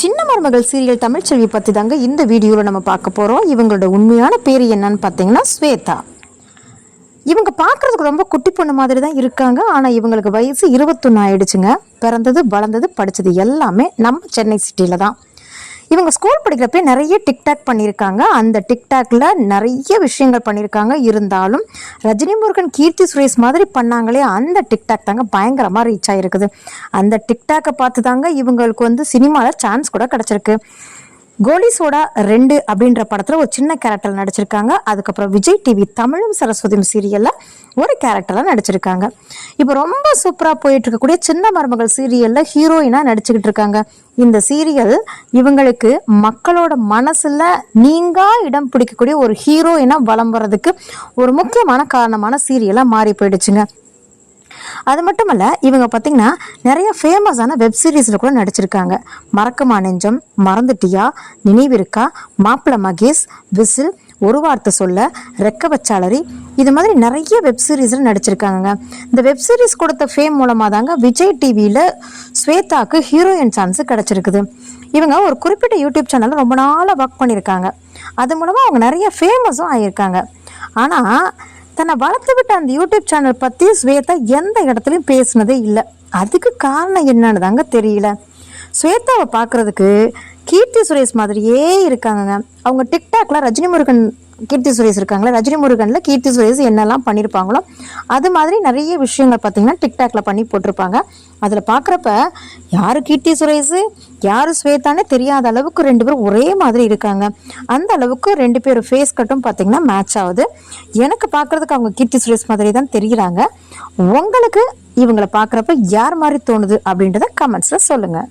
சின்ன மருமகள் சீரியல் தமிழ்ச்செல்வி பற்றி தாங்க இந்த வீடியோவில் நம்ம பார்க்க போகிறோம் இவங்களோட உண்மையான பேர் என்னன்னு பார்த்தீங்கன்னா ஸ்வேதா. இவங்க பார்க்குறதுக்கு ரொம்ப குட்டி பொண்ணு மாதிரி தான் இருக்காங்க. ஆனால் இவங்களுக்கு வயசு இருபத்தொன்று ஆயிடுச்சுங்க. பிறந்தது வளர்ந்தது படித்தது எல்லாமே நம்ம சென்னை சிட்டியில் தான். இவங்க ஸ்கூல் படிக்கிறப்ப நிறைய டிக்டாக் பண்ணியிருக்காங்க. அந்த டிக்டாக்ல நிறைய விஷயங்கள் பண்ணியிருக்காங்க. இருந்தாலும் ரஜினி முருகன் கீர்த்தி சுரேஷ் மாதிரி பண்ணாங்களே அந்த டிக்டாக் தாங்க பயங்கரமாக ரீச் ஆகிருக்குது அந்த டிக்டாக்கை பார்த்து தாங்க இவங்களுக்கு வந்து சினிமாவில் சான்ஸ் கூட கிடச்சிருக்கு. கோலி சோடா ரெண்டு அப்படின்ற படத்தில் ஒரு சின்ன கேரக்டர் நடிச்சிருக்காங்க. அதுக்கப்புறம் விஜய் டிவி தமிழும் சரஸ்வதியும் சீரியலில் ஒரு கேரக்டரில் நடிச்சிருக்காங்க. இப்போ ரொம்ப சூப்பராக போயிட்டு இருக்கக்கூடிய சின்ன மருமகள் சீரியலில் ஹீரோயினாக நடிச்சுக்கிட்டு இருக்காங்க. இந்த சீரியல் இவங்களுக்கு மக்களோட மனசில் நீங்கா இடம் பிடிக்கக்கூடிய ஒரு ஹீரோயினாக வளம் வர்றதுக்கு ஒரு முக்கியமான காரணமான சீரியலாக மாறி போயிடுச்சுங்க. அது மட்டும் இல்லை இவங்க பார்த்தீங்கன்னா நிறைய ஃபேமஸான வெப் சீரிஸில் கூட நடிச்சிருக்காங்க. மறக்கமா நெஞ்சம் மறந்துட்டியா நினைவிருக்கா மாப்பிள மகேஷ் விசில் ஒரு வார்த்தை சொல்ல ரெக்க வச்சாளரி இது மாதிரி நிறைய வெப் சீரிஸில் நடிச்சிருக்காங்க இந்த வெப் சீரிஸ் கொடுத்த ஃபேம் மூலமாக தாங்க விஜய் டிவியில் ஸ்வேதாக்கு ஹீரோயின் சான்ஸ் கிடச்சிருக்குது. இவங்க ஒரு குறிப்பிட்ட யூடியூப் சேனலில் ரொம்ப நாளாக ஒர்க் பண்ணியிருக்காங்க அது மூலமாக அவங்க நிறைய ஃபேமஸும் ஆகியிருக்காங்க ஆனால் தன்னை வளர்த்து விட்ட அந்த யூடியூப் சேனல் பற்றி ஸ்வேதா எந்த இடத்துலையும் பேசினதே இல்லை. அதுக்கு காரணம் என்னன்னு தாங்க தெரியல. ஸ்வேதாவை பார்க்குறதுக்கு கீர்த்தி சுரேஷ் மாதிரியே இருக்காங்கங்க. அவங்க டிக்டாக்ல ரஜினி முருகன் கீர்த்தி சுரேஷ் இருக்காங்களே ரஜினி முருகனில் கீர்த்தி சுரேஷ் என்னெல்லாம் பண்ணியிருப்பாங்களோ அது மாதிரி நிறைய விஷயங்கள் பார்த்தீங்கன்னா டிக்டாக்ல பண்ணி போட்டிருப்பாங்க. அதில் பார்க்குறப்ப யார் கீர்த்தி சுரேஷ் யார் ஸ்வேதானே தெரியாத அளவுக்கு ரெண்டு பேரும் ஒரே மாதிரி இருக்காங்க. அந்த அளவுக்கு ரெண்டு பேர் ஃபேஸ் கட்டும் பார்த்தீங்கன்னா மேட்ச் ஆகுது. எனக்கு பார்க்குறதுக்கு அவங்க கீர்த்தி சுரேஷ் மாதிரி தான் தெரிகிறாங்க உங்களுக்கு இவங்களை பார்க்குறப்ப யார் மாதிரி தோணுது அப்படின்றத கமெண்ட்ஸில் சொல்லுங்கள்